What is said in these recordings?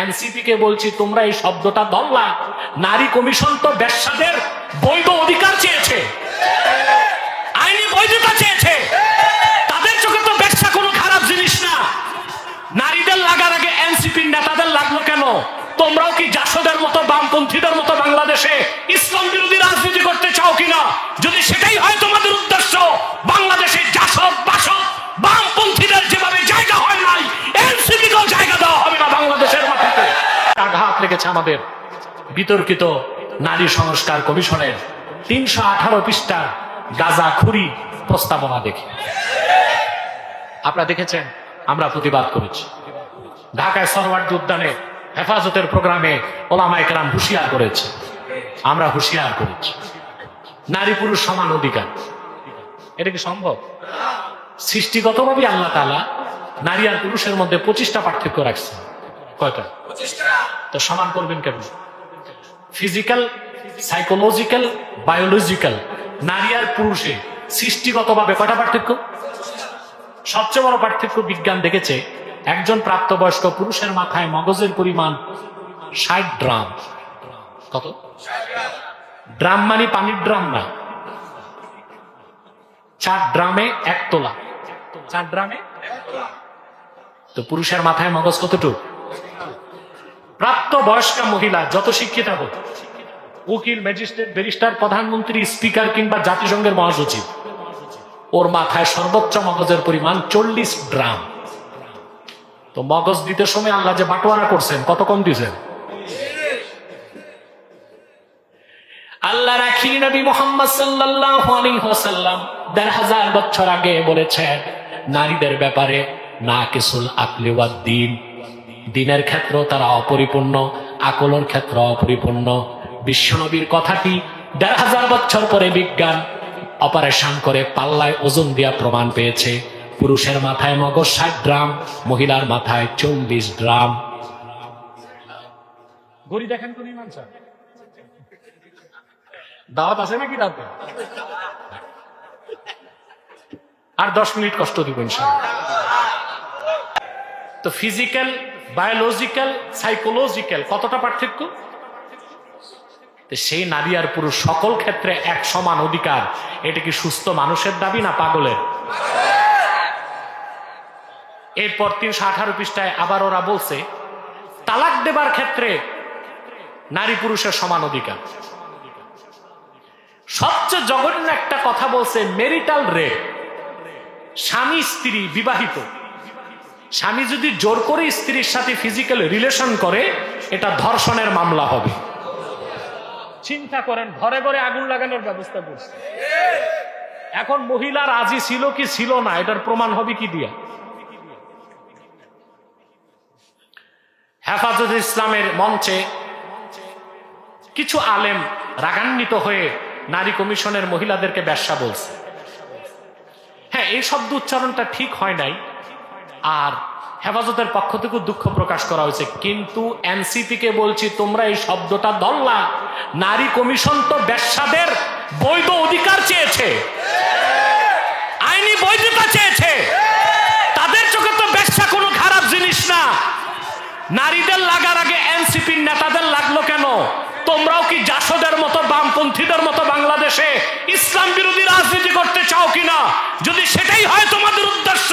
NCP কে বলছি, তোমরা এই শব্দটা ধরলা নারী কমিশন তো ব্যবসাদের বৈধ অধিকার চেয়েছে। আইনি বৈধতা চেয়েছে। তাদের চোখে তো ব্যবসা কোনো খারাপ জিনিস না। নারীদের লাগার আগে এনসিপির নেতাদের লাগল কেন? তোমরাও কি জাসদের মতো বামপন্থীদের মতো বাংলাদেশে ইসলাম বিরোধী রাজনীতি করতে চাও কিনা? যদি সেটাই হয় আমাদের বিতর্কিত নারী সংস্কার কমিশনের তিনশো আঠারো পৃষ্ঠার গাজা খুরি প্রস্তাবনা দেখে। আপনারা দেখেছেন, আমরা প্রতিবাদ করেছি। ঢাকায় সরওয়ার্দী উদ্যানে হেফাজতের প্রোগ্রামে ওলামায় কেরাম হুঁশিয়ার করেছে। আমরা হুঁশিয়ার করেছি। নারী পুরুষ সমান অধিকার। এটা কি সম্ভব? সৃষ্টিগতভাবে আল্লাহ তালা নারী আর পুরুষের মধ্যে পঁচিশটা পার্থক্য রাখছে কয়টা? তো সমান করবেন কেমন? ফিজিক্যাল সাইকোলজিক্যাল বায়োলজিক্যাল নারী আর পুরুষে সৃষ্টিগতভাবে কটা পার্থক্য? সবচেয়ে বড় পার্থক্য বিজ্ঞান দেখেছে, একজন প্রাপ্তবয়স্ক পুরুষের মাথায় মগজের পরিমাণ ষাট ড্রাম কত? ড্রাম মানে পানির ড্রাম না। চার ড্রামে এক তোলা। চার ড্রামে তো পুরুষের মাথায় মগজ কতটুকু? প্রাপ্ত বয়স্কা মহিলা, যত শিক্ষিত হোক। উকিল, ম্যাজিস্ট্রেট, ব্যারিস্টার, প্রধানমন্ত্রী, স্পিকার কিংবা জাতিসংঘের মহাসচিব। ওর মাথায় সর্বোচ্চ মগজের পরিমাণ চল্লিশ ড্রাম তো মগজ দিতে সময় আল্লাহ যে বাটোয়ারা করছেন, কত কম দিয়েছেন? আল্লাহ রাখি নবী মোহাম্মদ সাল্লাল্লাহু আলাইহি ওয়াসাল্লাম দেড় হাজার বছর আগে বলেছেন, নারীদের ব্যাপারে না কিসুল আকলি দিন দিনের ক্ষেত্র তারা অপরিপূর্ণ, আকলের ক্ষেত্র অপরিপূর্ণ। বিশ্বনবীর কথাটি দেড় হাজার বছর পরে বিজ্ঞান অপারেশন করে পাল্লায় ওজন দিয়া প্রমাণ পেয়েছে। পুরুষের মাথায় মগজ ষাট গ্রাম, মহিলার মাথায় চল্লিশ গ্রাম। ঘড়ি দেখেন দাওয়াত আছে নাকি আর দশ মিনিট কষ্ট দিব ইনশাআল্লাহ। তো ফিজিক্যাল বায়োলজিক্যাল সাইকোলজিক্যাল কতটা পার্থক্য? সেই নারী আর পুরুষ সকল ক্ষেত্রে এক সমান অধিকার। এটা কি সুস্থ মানুষের দাবি না পাগলের? এরপর তিনশো আঠারো পৃষ্ঠায় আবার ওরা বলছে, তালাক দেবার ক্ষেত্রে নারী পুরুষের সমান অধিকার। সবচেয়ে জঘন্য একটা কথা বলছে মেরিটাল রেপ স্বামী স্ত্রী বিবাহিত। স্বামী যদি জোর করে স্ত্রীর সাথে ফিজিক্যাল রিলেশন করে, এটা ধর্ষণের মামলা হবে। চিন্তা করেন, ঘরে ঘরে আগুন লাগানোর ব্যবস্থা করছে। এখন মহিলা রাজি ছিল কি ছিল না, এটার প্রমাণ হবে কি দিয়া? হেফাজত ইসলামের মঞ্চে কিছু আলেম রাগান্বিত হয়ে নারী কমিশনের মহিলাদেরকে ব্যবসা বলছে। হ্যাঁ এই শব্দ উচ্চারণটা ঠিক হয় নাই। আর হেফাজতের পক্ষ থেকেও দুঃখ প্রকাশ করা হয়েছে। কিন্তু এনসিপি কে বলছি, তোমরা এই শব্দটা ধরলা নারী কমিশন তো ব্যবসাদের বৈধ অধিকার চেয়েছে। আইনি বৈধতা চেয়েছে। তাদের চোখে তো ব্যবসা কোনো খারাপ জিনিস না। নারীদের লাগার আগে এনসিপির নেতাদের লাগল কেন? তোমরাও কি জাসদের মতো, বামপন্থীদের মতো বাংলাদেশে ইসলাম বিরোধী রাজনীতি করতে চাও কিনা? যদি সেটাই হয় তোমাদের উদ্দেশ্য,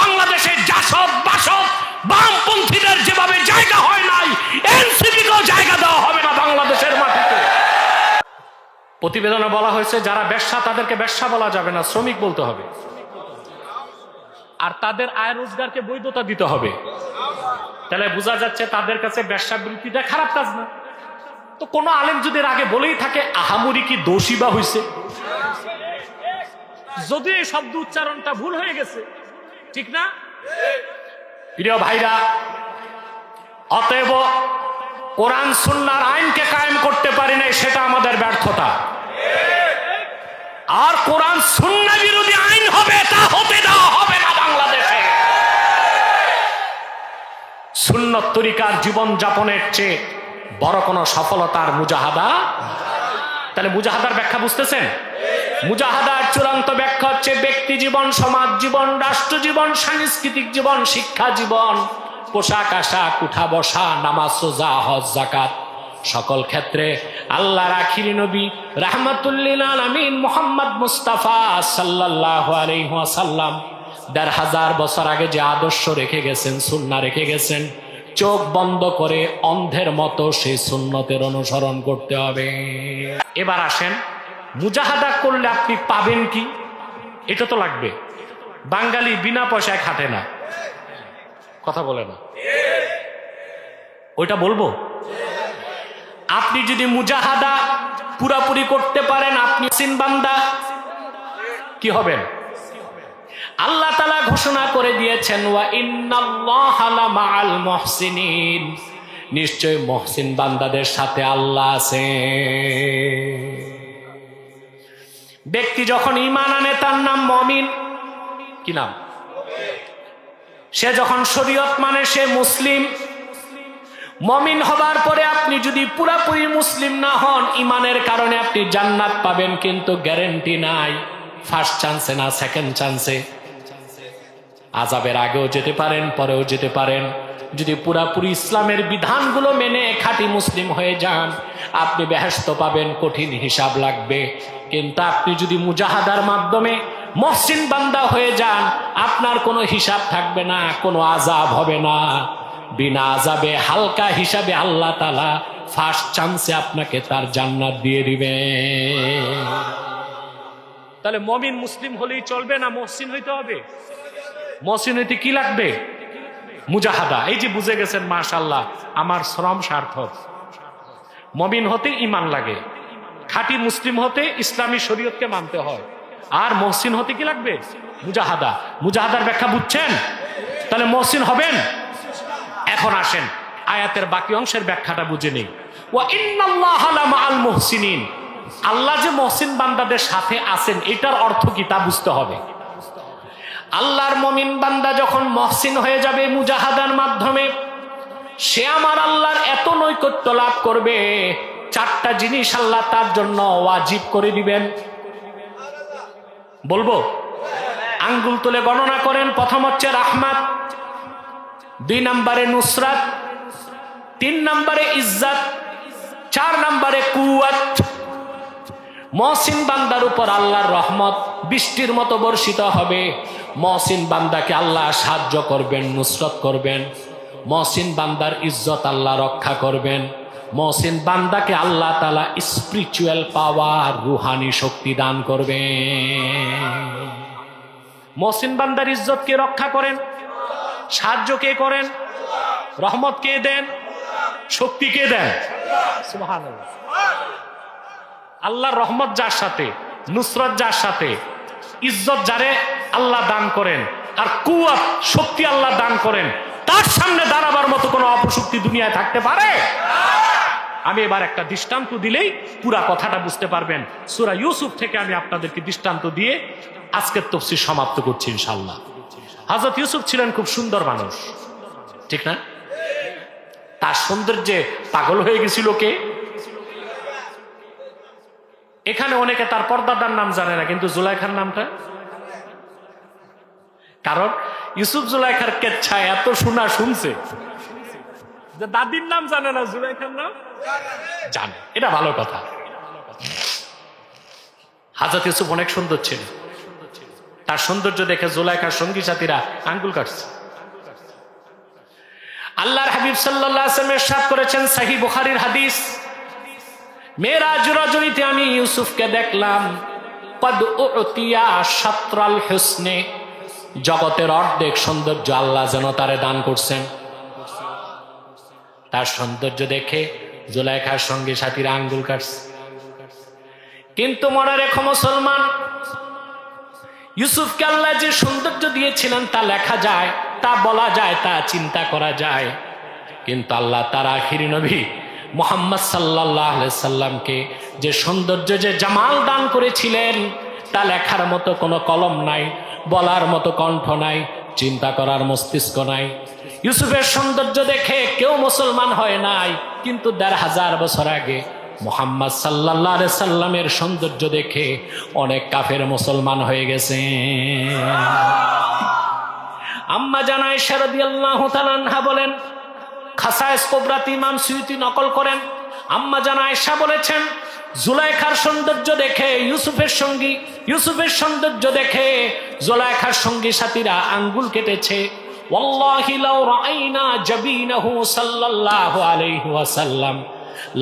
বাংলাদেশে জাসদ, বাসদ, বামপন্থীদের যেভাবে জায়গা হয় নাই, এনসিপিকেও জায়গা দেওয়া হবে না বাংলাদেশের মাটিতে। প্রতিবেদনে বলা হয়েছে, যারা ব্যবসা, তাদেরকে ব্যবসা বলা যাবে না, শ্রমিক বলতে হবে। আর তাদের আয় রোজগারকে বৈধতা দিতে হবে। তাহলে বোঝা যাচ্ছে তাদের কাছে ব্যবসা বৃত্তিটা খারাপ কাজ না। তো কোনো আলেম যদি আগে বলেই থাকে, আহামরি কি দোষী বা হয়েছে যদি এই শব্দ উচ্চারণটা ভুল হয়ে গেছে, ঠিক না? প্রিয় ভাইরা, অতএব কোরআন সুন্নার আইনকে কায়েম করতে পারি নাই, সেটা আমাদের ব্যর্থতা। আর কোরআন সুন্না বিরোধী আইন হবে, তা হতে দেওয়া হবে না বাংলাদেশে। সুন্নত তরিকার জীবন যাপনের চেয়ে বড় কোনো সফলতার মুজাহাদা? তাহলে মুজাহাদার ব্যাখ্যা বুঝতেছেন? মুজাহাদার চূড়ান্ত ব্যাখ্যা হচ্ছে ব্যক্তি জীবন, সমাজ জীবন, রাষ্ট্র জীবন, সাংস্কৃতিক জীবন, শিক্ষা জীবন, পোশাক, আশাক, উঠা, বসা, নামাজ হজ জাকাত সকল ক্ষেত্রে আল্লাহর আখিরি নবী রাহমাতুল্লিল মোহাম্মদ মুস্তাফা সাল্লাল্লাহু আলাইহি ওয়াসাল্লাম দেড় হাজার বছর আগে যে আদর্শ রেখে গেছেন সুন্না রেখে গেছেন চোখ বন্ধ করে অন্ধের মতো সেই সুন্নতের অনুসরণ করতে হবে। এবার আসেন, মুজাহাদা করলে আপনি পাবেন কি? এটা তো লাগবে। বাঙালি বিনা পয়সায় খাটে না। কথা বলে না। ওইটা বলব? আপনি যদি মুজাহাদা পুরাপুরি করতে পারেন, আপনি সিনবান্দা কি হবেন? আল্লাহ তালা ঘোষণা করে দিয়েছেন, ওয়া মুহসিনিন। নিশ্চয় মহসিন বান্দাদের সাথে আল্লাহ আছে। ব্যক্তি যখন ইমান আনে, তার নাম মমিন। কি নাম? সে যখন শরীয়ত মানে সে মুসলিম। মমিন হবার পরে আপনি যদি পুরাপুরি মুসলিম না হন ইমানের কারণে আপনি জান্নাত পাবেন, কিন্তু গ্যারেন্টি নাই। ফার্স্ট চান্সে না, সেকেন্ড চান্সে। আজাবের আগেও যেতে পারেন, পরেও যেতে পারেন। যদি পুরাপুরি ইসলামের বিধানগুলো মেনে খাঁটি মুসলিম হয়ে যান, আপনি বেহেস্ত পাবেন, কঠিন হিসাব লাগবে। কিন্তু আপনি যদি মুজাহাদার মাধ্যমে মহসিন বান্দা হয়ে যান, আপনার কোনো হিসাব থাকবে না, কোনো আজাব হবে না। বিনা আজাবে হালকা হিসাবে আল্লাহ তালা ফার্স্ট চান্সে আপনাকে তার জান্নাত দিয়ে দিবে। তাহলে মমিন মুসলিম হলেই চলবে না, মহসিন হইতে হবে? হইতে কি লাগবে? মুজাহাদা। এই যে বুঝে গেছেন মাশাল্লাহ আমার শ্রম সার্থক। মমিন হতে ইমান লাগে। খাঁটি মুসলিম হতে ইসলামী শরীয়তকে মানতে হয়। আর মহসিন হতে কি লাগবে? মুজাহাদা। মুজাহাদার ব্যাখ্যা বুঝছেন? তাহলে মহসিন হবেন? এখন আসেন, আয়াতের বাকি অংশের ব্যাখ্যাটা বুঝে নেই। আল্লাহ যে মহসিন বান্দাদের সাথে আছেন, এটার অর্থ কি তা বুঝতে হবে। আল্লাহর মমিন বান্দা যখন মহসিন হয়ে যাবে মুজাহাদার মাধ্যমে, সে আমার আল্লাহর এত নৈকট্য লাভ করবে, চারটা জিনিস আল্লাহ তার জন্য ওয়াজিব করে দিবেন। বলব? আঙ্গুল তুলে গণনা করেন। প্রথম হচ্ছে রাহমাত, দুই নম্বরে নুসরাত, তিন নম্বরে ইজ্জাত, চার নম্বরে কুয়াত মহসিন বান্দার উপর আল্লাহর রহমত বৃষ্টির মতো বর্ষিত হবে। মহসিন বান্দাকে আল্লাহ সাহায্য করবেন, নুসরত করবেন। মহসিন বান্দার ইজ্জত আল্লাহ রক্ষা করবেন। মহসিন বান্দাকে আল্লাহ তালা স্পিরিচুয়াল পাওয়ার রুহানি শক্তি দান করবেন। মহসিন বান্দার ইজ্জত কে রক্ষা করেন? সাহায্য কে করেন? রহমত কে দেন? শক্তি কে দেন? সুবহানাল্লাহ। আল্লাহর রহমত যার সাথে, নুসরত যার সাথে, ইজ্জত যারে আল্লাহ দান করেন, আর কুয়াত, শক্তি আল্লাহ দান করেন, তার সামনে দাঁড়াবার মতো কোনো অপশক্তি দুনিয়ায় থাকতে পারে? আমি এবার একটা দৃষ্টান্ত দিলেই পুরা কথাটা বুঝতে পারবেন। সুরা ইউসুফ থেকে আমি আপনাদেরকে দৃষ্টান্ত দিয়ে আজকের তফসির সমাপ্ত করছি ইনশাল্লাহ হাজরত ইউসুফ ছিলেন খুব সুন্দর মানুষ, ঠিক না? তার সৌন্দর্যে পাগল হয়ে গেছিল কে? এখানে অনেকে তার পর্দাদার নাম জানে না, কিন্তু জুলাইখার নামটা? কারণ ইউসুফ জুলাইখার কেচ্ছা এত শোনা শুনছে যে দাদির নাম জানে না, জুলাইখার নাম? জানে। এটা ভালো কথা। হাজরত ইউসুফ অনেক সুন্দর ছিল। তার সৌন্দর্য দেখে জুলাইখার সঙ্গী সাথীরা আঙ্গুল কাটছে। আল্লাহর হাবিব সাল্লাহ আসলামের সাথ করেছেন সাহি বুখারির হাদিস। মেয়েরাজ রজনীতে আমি ইউসুফকে দেখলাম। কদ সাত্রাল হুসনে। জগতের অর্ধেক সৌন্দর্য আল্লাহ যেন তারে দান করছেন। তার সৌন্দর্য দেখে জুলাইখার সঙ্গে সাথীরা আঙ্গুল কাটছে। কিন্তু মনে রেখো মুসলমান, ইউসুফকে আল্লাহ যে সৌন্দর্য দিয়েছিলেন তা লেখা যায়, তা বলা যায়, তা চিন্তা করা যায়। কিন্তু আল্লাহ তার আখিরি নবী মোহাম্মদ সাল্লাহ সাল্লামকে যে সৌন্দর্য যে জামাল দান করেছিলেন, তা লেখার মতো কোনো কলম নাই, বলার মতো কণ্ঠ নাই, চিন্তা করার মস্তিষ্ক নাই। ইউসুফের সৌন্দর্য দেখে কেউ মুসলমান হয় নাই, কিন্তু দেড় হাজার বছর আগে মোহাম্মদ সাল্লাহ সাল্লামের সৌন্দর্য দেখে অনেক কাফের মুসলমান হয়ে গেছে। আম্মা জানায় শারদি আল্লাহ বলেন খাসায়স কোবরাত ইমাম সুইতি নকল করেন। আম্মা জানা আয়সা বলেছেন, জুলাইখার সৌন্দর্য দেখে ইউসুফের সঙ্গী, ইউসুফের সৌন্দর্য দেখে জুলাইখার সঙ্গী সাথীরা আঙ্গুল কেটেছে। ওয়াল্লাহি লাউ রাআইনা জাবিনাহু সাল্লাল্লাহু আলাইহি ওয়াসাল্লাম।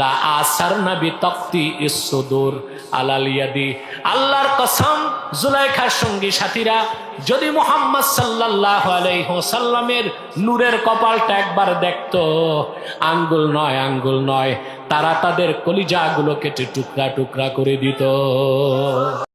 লা আসারনা নাবি ইসসুদুর আলাল ইয়াদি। আল্লাহর কসম, জুলাইখার সঙ্গী সাথীরা, যদি মোহাম্মদ সাল্লাহ আলাইহি ওয়াসাল্লামের নূরের কপালটা একবার দেখত, আঙ্গুল নয় আঙ্গুল নয়, তারা তাদের কলিজাগুলো কেটে টুকরা টুকরা করে দিত।